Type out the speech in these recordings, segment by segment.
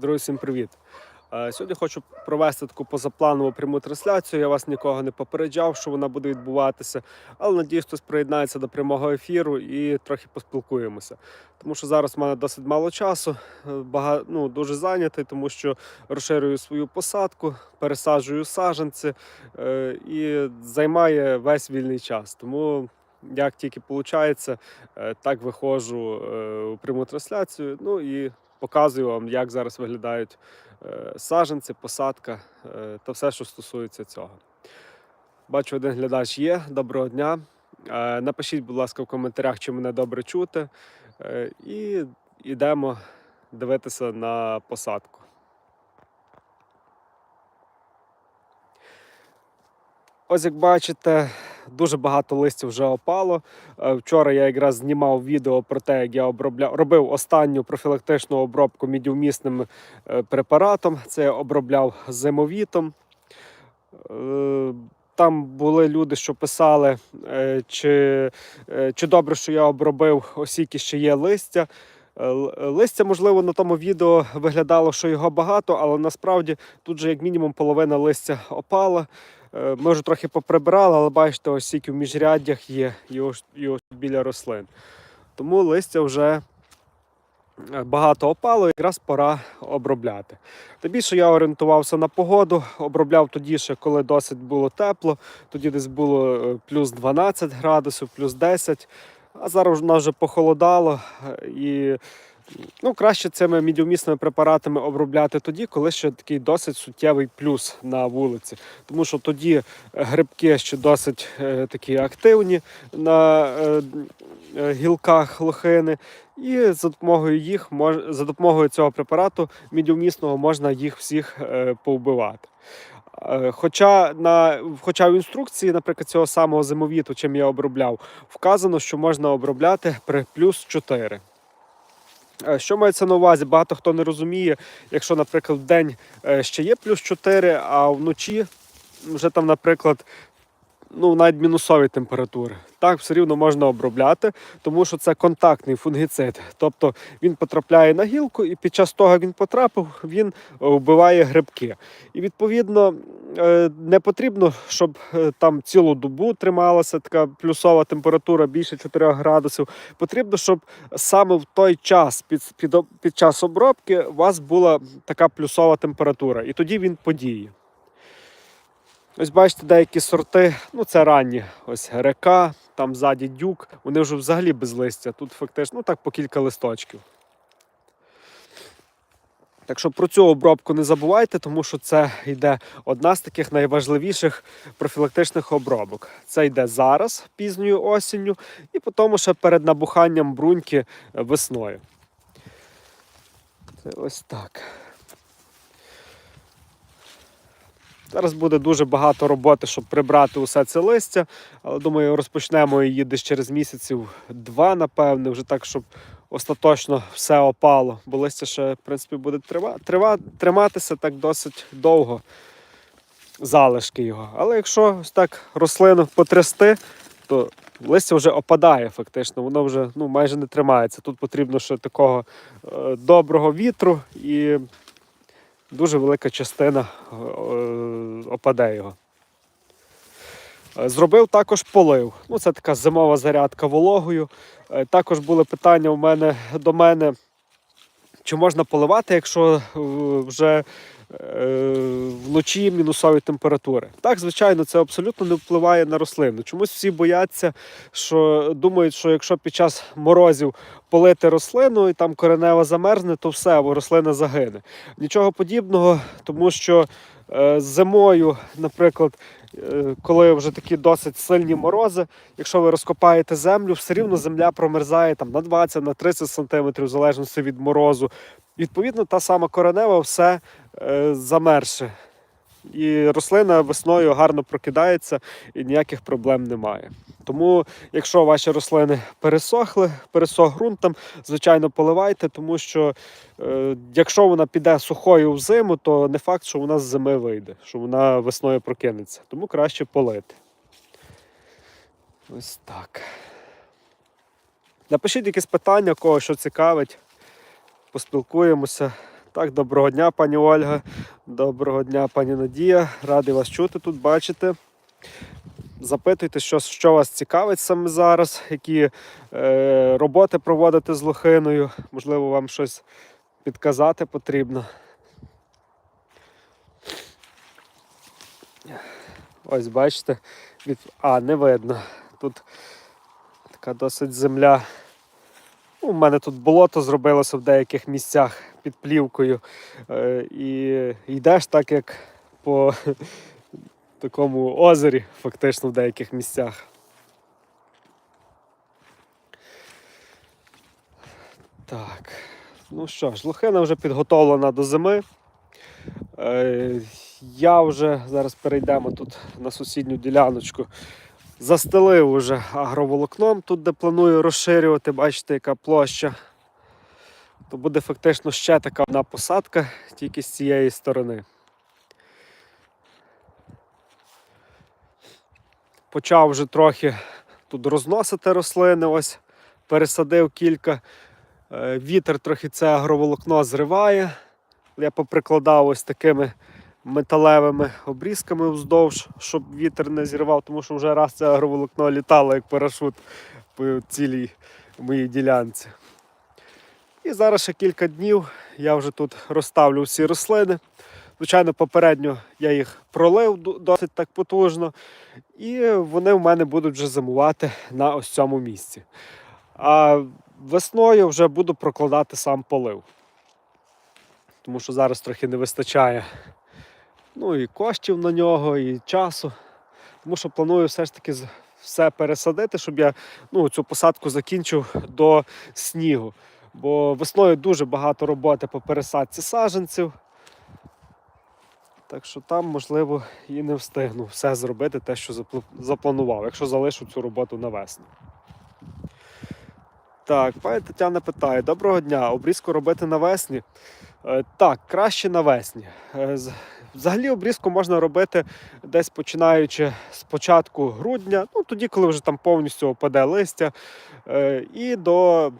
Друзі, всім привіт! Е, Сьогодні хочу провести таку позапланову пряму трансляцію. Я вас нікого не попереджав, що вона буде відбуватися, але надіюсь, хтось приєднається до прямого ефіру і трохи поспілкуємося. Тому що зараз в мене досить мало часу, е, бага... ну, дуже зайнятий, тому що розширюю свою посадку, пересаджую саджанці е, і займає весь вільний час. Тому як тільки виходить, так виходжу у пряму трансляцію. Ну і показую вам, як зараз виглядають е, саджанці, посадка е, та все, що стосується цього. Бачу, один глядач є. Доброго дня. Е, Напишіть, будь ласка, в коментарях, чи мене добре чути. І йдемо дивитися на посадку. Ось як бачите, дуже багато листя вже опало. Е, Вчора я якраз знімав відео про те, як я обробляв, робив останню профілактичну обробку мідівмісним е, препаратом. Це я обробляв зимовітом. Е, Там були люди, що писали, чи, чи добре, що я обробив осіки, ще є листя. Листя, можливо, на тому відео виглядало, що його багато, але насправді тут же як мінімум половина листя опала. Е, Ми вже трохи поприбирали, але бачите, ось скільки в міжряддях є і ось, біля рослин. Тому листя вже е, багато опало, якраз пора обробляти. Та більше я орієнтувався на погоду, обробляв тоді ще, коли досить було тепло, тоді десь було е, плюс 12 градусів, плюс 10, а зараз нас вже похолодало і ну, краще цими мідіумісними препаратами обробляти тоді, коли ще такий досить суттєвий плюс на вулиці. Тому що тоді е, грибки ще досить е, такі активні на е, е, гілках лохини, і за допомогою їх мож, за допомогою цього препарату мідіумісного можна їх всіх е, повбивати. Е, Хоча на хоча в інструкції, наприклад, цього самого зимовіту, чим я обробляв, вказано, що можна обробляти при плюс 4. Е, Що мається на увазі? Багато хто не розуміє, якщо, наприклад, в день е, ще є плюс 4, а вночі вже там, наприклад, ну, навіть мінусові температури. Так, все рівно можна обробляти, тому що це контактний фунгіцид. Тобто він потрапляє на гілку, і під час того, як він потрапив, він е, вбиває грибки. І відповідно е, не потрібно, щоб е, там цілу добу трималася така плюсова температура більше 4 градусів. Потрібно, щоб саме в той час, під, під, під час обробки, у вас була така плюсова температура, і тоді він подіє. Ось бачите, деякі сорти, ну це ранні, ось река, там ззаді дюк, вони вже взагалі без листя. Тут фактично ну так по кілька листочків. Так що про цю обробку не забувайте, тому що це йде одна з таких найважливіших профілактичних обробок. Це йде зараз, пізньою осінню, і потім ще перед набуханням бруньки весною. Це ось так. Зараз буде дуже багато роботи, щоб прибрати усе це листя. Але думаю, розпочнемо її десь через місяців два, напевне, вже так, щоб остаточно все опало. Бо листя ще, в принципі, буде трива, трива, триматися так досить довго. Залишки його. Але якщо так рослину потрясти, то листя вже опадає фактично, воно вже ну, майже не тримається. Тут потрібно ще такого е, доброго вітру і дуже велика частина е, опаде його. Е, Зробив також полив. Ну, це така зимова зарядка вологою. Е, Також були питання у мене до мене, чи можна поливати, якщо вже вночі мінусові температури. Так, звичайно, це абсолютно не впливає на рослину. Чомусь всі бояться, що думають, що якщо під час морозів полити рослину і там коренева замерзне, то все, або рослина загине. Нічого подібного, тому що е, зимою, наприклад, е, коли вже такі досить сильні морози, якщо ви розкопаєте землю, все рівно земля промерзає там на 20 на 30 см, в залежності від морозу. Відповідно, та сама коренева все е, замерше. І рослина весною гарно прокидається і ніяких проблем немає. Тому, якщо ваші рослини пересохли, пересох ґрунтом, звичайно, поливайте, тому що е, якщо вона піде сухою в зиму, то не факт, що вона з зими вийде, що вона весною прокинеться. Тому краще полити. Ось так. Напишіть якісь питання, кого що цікавить. Поспілкуємося. Так, доброго дня, пані Ольга. Доброго дня, пані Надія. Радий вас чути тут, бачити. Запитуйте, що, що вас цікавить саме зараз, які е, роботи проводите з лохиною. Можливо, вам щось підказати потрібно. Ось бачите, від... а, не видно. Тут така досить земля. Ну, У мене тут болото зробилося в деяких місцях під плівкою. Е, і йдеш так, як по такому озері, фактично в деяких місцях. Так. Ну що ж, лохина вже підготовлена до зими. Е, я вже зараз перейдемо тут на сусідню діляночку. Застелив уже агроволокном, тут де планую розширювати, бачите, яка площа. То буде фактично ще така одна посадка, тільки з цієї сторони. Почав вже трохи тут розносити рослини, ось пересадив кілька. Е, Вітер трохи це агроволокно зриває. Я поприкладав ось такими металевими обрізками вздовж, щоб вітер не зірвав, тому що вже раз це агроволокно літало як парашут по цілій моїй ділянці. І зараз ще кілька днів я вже тут розставлю всі рослини. Звичайно, попередньо я їх пролив досить так потужно, і вони в мене будуть вже зимувати на ось цьому місці. А весною вже буду прокладати сам полив. Тому що зараз трохи не вистачає ну, і коштів на нього, і часу. Тому що планую все ж таки все пересадити, щоб я ну, цю посадку закінчив до снігу. Бо весною дуже багато роботи по пересадці саджанців. Так що там, можливо, і не встигну все зробити, те, що запланував, якщо залишу цю роботу на весну. Так, пані Тетяна питає: доброго дня, обрізку робити навесні? Е, Так, краще навесні. Е, Взагалі обрізку можна робити десь починаючи з початку грудня, ну тоді, коли вже там повністю опаде листя, е, і до,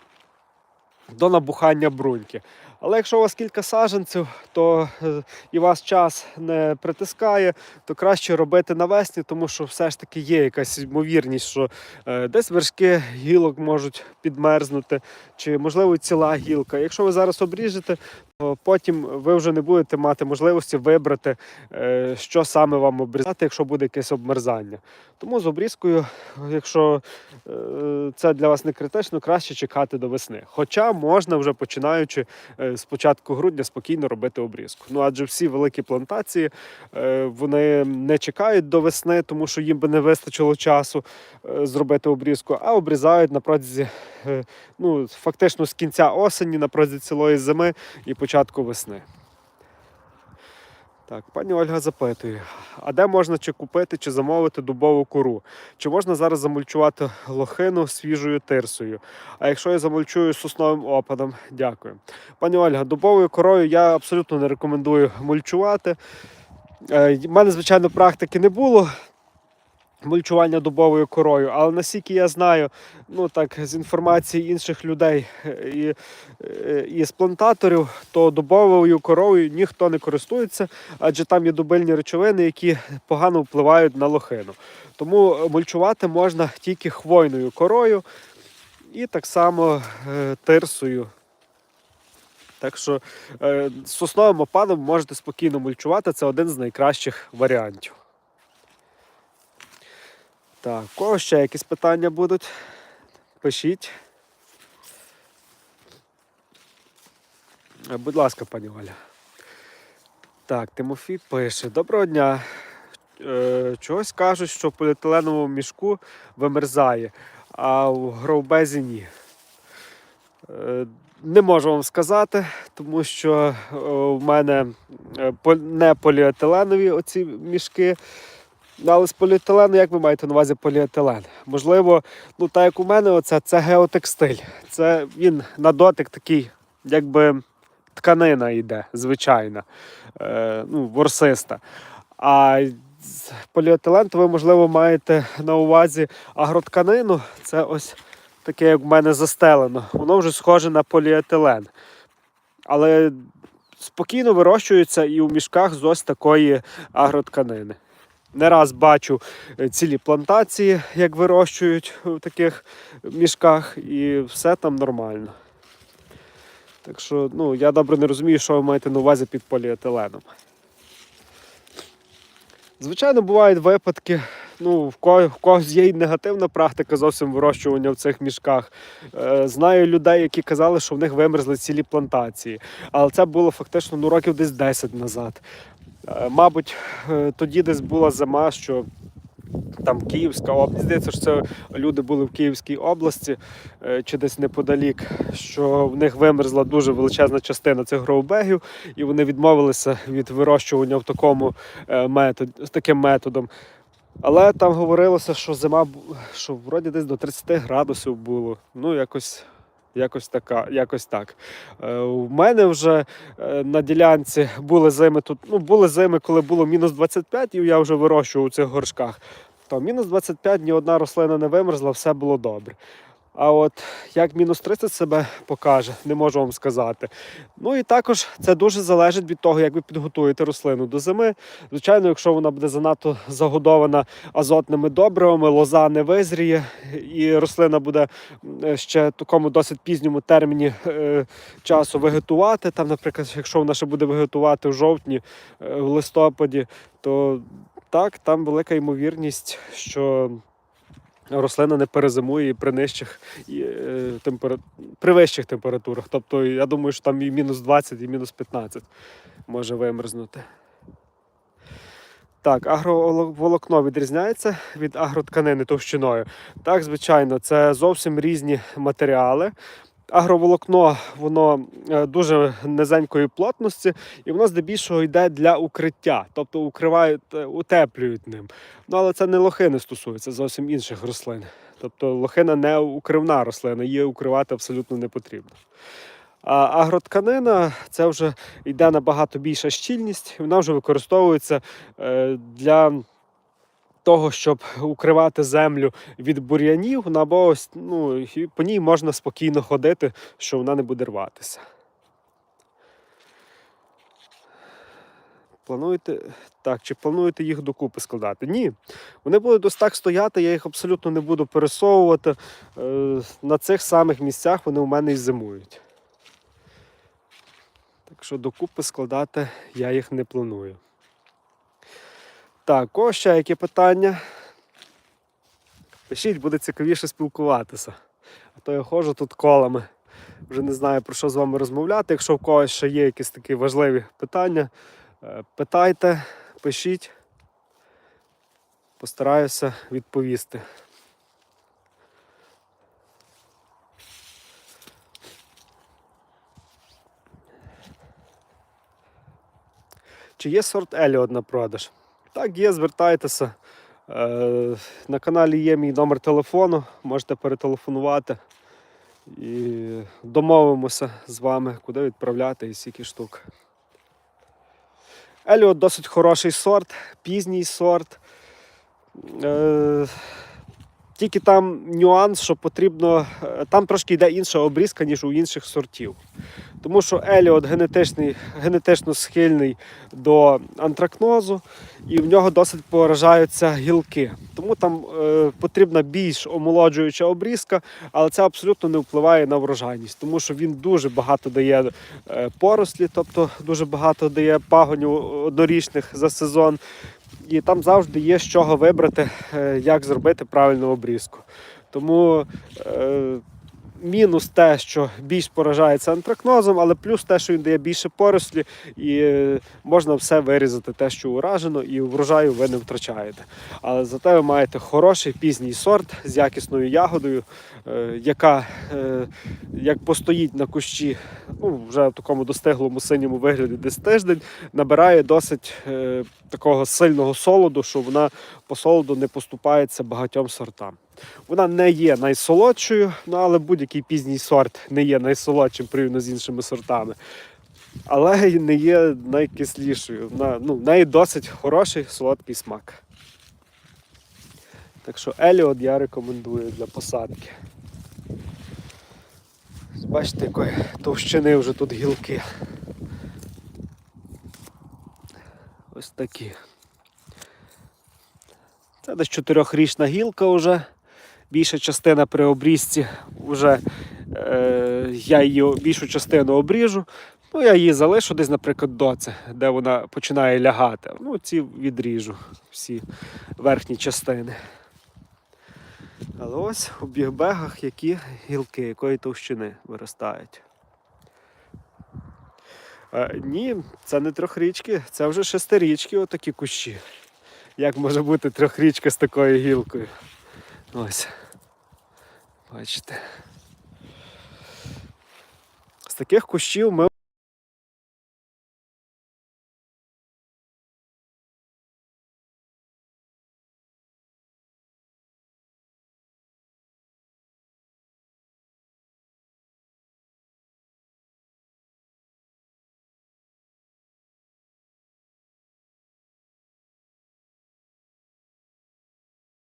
до набухання бруньки. Але якщо у вас кілька саженців, то е, і вас час не притискає, то краще робити навесні, тому що все ж таки є якась ймовірність, що е, десь вершки гілок можуть підмерзнути, чи можливо ціла гілка. Якщо ви зараз обріжете, потім ви вже не будете мати можливості вибрати, е, що саме вам обрізати, якщо буде якесь обмерзання. Тому з обрізкою, якщо е, це для вас не критично, краще чекати до весни. Хоча можна вже починаючи е, з початку грудня спокійно робити обрізку. Ну адже всі великі плантації е, вони не чекають до весни, тому що їм би не вистачило часу е, зробити обрізку, а обрізають на протязі е, ну, фактично з кінця осені, на протязі цілої зими і початку весни. Так, пані Ольга запитує: а де можна чи купити, чи замовити дубову кору? Чи можна зараз замульчувати лохину свіжою тирсою? А якщо я замульчую сосновим опадом, дякую. Пані Ольга, дубовою корою я абсолютно не рекомендую мульчувати. Е, В мене, звичайно, практики не було мульчування дубовою корою, але наскільки я знаю, ну так з інформації інших людей е, і, е, і з плантаторів, то дубовою корою ніхто не користується, адже там є дубильні речовини, які погано впливають на лохину. Тому мульчувати можна тільки хвойною корою і так само е, тирсою. Так що е, з сосновим опадом можете спокійно мульчувати, це один з найкращих варіантів. Так, у кого ще якісь питання будуть? Пишіть. Е, Будь ласка, пані Оля. Так, Тимофій пише: Доброго дня. Е, чогось кажуть, що в поліетиленовому мішку вимерзає, а в гроубезі ні. Е, не можу вам сказати, тому що в мене не поліетиленові оці мішки. Ну, Але з поліетилену, як ви маєте на увазі поліетилен? Можливо, ну так як у мене, оце це геотекстиль. Це він на дотик такий, якби тканина йде, звичайна, е, ну, ворсиста. А поліетилен, то ви, можливо, маєте на увазі агротканину. Це ось таке, як в мене застелено. Воно вже схоже на поліетилен. Але спокійно вирощуються і у мішках з ось такої агротканини. Не раз бачу е, цілі плантації, як вирощують в таких мішках, і все там нормально. Так що ну, я добре не розумію, що ви маєте на увазі під поліетиленом. Звичайно, бувають випадки, ну, в, когось є й негативна практика зовсім вирощування в цих мішках. Е, знаю людей, які казали, що в них вимерзли цілі плантації. Але це було фактично ну, років десь 10 назад. Е, мабуть, е, тоді десь була зима, що там Київська область. Здається, що це люди були в Київській області е, чи десь неподалік, що в них вимерзла дуже величезна частина цих гроубегів, і вони відмовилися від вирощування в такому метод, таким методом. Але там говорилося, що зима що вроді десь до 30 градусів було. Ну, якось. Якось така, якось так. Е, у мене вже е, на ділянці були зими тут. Ну, були зими, коли було мінус 25, і я вже вирощував у цих горшках. То мінус 25 ні одна рослина не вимерзла, все було добре. А от як мінус 30 себе покаже, не можу вам сказати. Ну і також це дуже залежить від того, як ви підготуєте рослину до зими. Звичайно, якщо вона буде занадто загодована азотними добривами, лоза не визріє, і рослина буде ще в такому досить пізньому терміні е, часу вегетувати. Там, наприклад, якщо вона ще буде вегетувати в жовтні, е, в листопаді, то так, там велика ймовірність, що рослина не перезимує при нижчих і, е, при вищих температурах. Тобто, я думаю, що там і мінус 20, і мінус 15 може вимерзнути. Так, агроволокно відрізняється від агротканини товщиною. Так, звичайно, це зовсім різні матеріали. Агроволокно воно е, дуже низенької плотності, і воно здебільшого йде для укриття, тобто укривають, е, утеплюють ним. Ну, але це не лохини стосується зовсім інших рослин. Тобто лохина не укривна рослина, її укривати абсолютно не потрібно. А агротканина це вже йде набагато більша щільність, і вона вже використовується е, для того, щоб укривати землю від бур'янів, ну, або ось, ну, по ній можна спокійно ходити, що вона не буде рватися. Плануєте так, чи плануєте їх докупи складати? Ні. Вони будуть ось так стояти, я їх абсолютно не буду пересовувати. Е, на цих самих місцях вони у мене і зимують. Так що докупи складати я їх не планую. Так, ось ще які питання. Пишіть, буде цікавіше спілкуватися. А то я ходжу тут колами. Вже не знаю про що з вами розмовляти. Якщо в когось ще є якісь такі важливі питання, е, питайте, пишіть. Постараюся відповісти. Чи є сорт Еліот на продаж? Так, є, звертайтеся. Е, На каналі є мій номер телефону, можете перетелефонувати і домовимося з вами, куди відправляти і скільки штук. Еліот досить хороший сорт, пізній сорт. Тільки там нюанс, що потрібно, е, там трошки йде інша обрізка, ніж у інших сортів. Тому що Еліот генетично схильний до антракнозу, і в нього досить поражаються гілки. Тому там е, потрібна більш омолоджуюча обрізка, але це абсолютно не впливає на врожайність, тому що він дуже багато дає е, порослі, тобто дуже багато дає пагонів однорічних за сезон. І там завжди є з чого вибрати, е, як зробити правильну обрізку. Тому е, мінус те, що більш поражається антракнозом, але плюс те, що він дає більше порослі, і е, можна все вирізати, те, що уражено, і врожаю ви не втрачаєте. Але зате ви маєте хороший пізній сорт з якісною ягодою, е, яка е, як постоїть на кущі, ну вже в такому достиглому синьому вигляді десь тиждень, набирає досить такого сильного солоду, що вона по солоду не поступається багатьом сортам. Вона не є найсолодшою, ну, але будь-який пізній сорт не є найсолодшим порівняно з іншими сортами. Але не є найкислішою. Вона, ну, в неї досить хороший солодкий смак. Так що Еліот я рекомендую для посадки. Бачите, якої товщини вже тут гілки. Ось такі. Це десь чотирьохрічна гілка вже. Більша частина при обрізці вже е, я її більшу частину обріжу. Ну, я її залишу десь, наприклад, до це, де вона починає лягати. Ну, ці відріжу всі верхні частини. Але ось у бігбегах які гілки, якої товщини виростають. Е, ні, це не трьохрічки, це вже шестирічки, отакі кущі. Як може бути трьохрічка з такою гілкою? Ось. Бачите. З таких кущів ми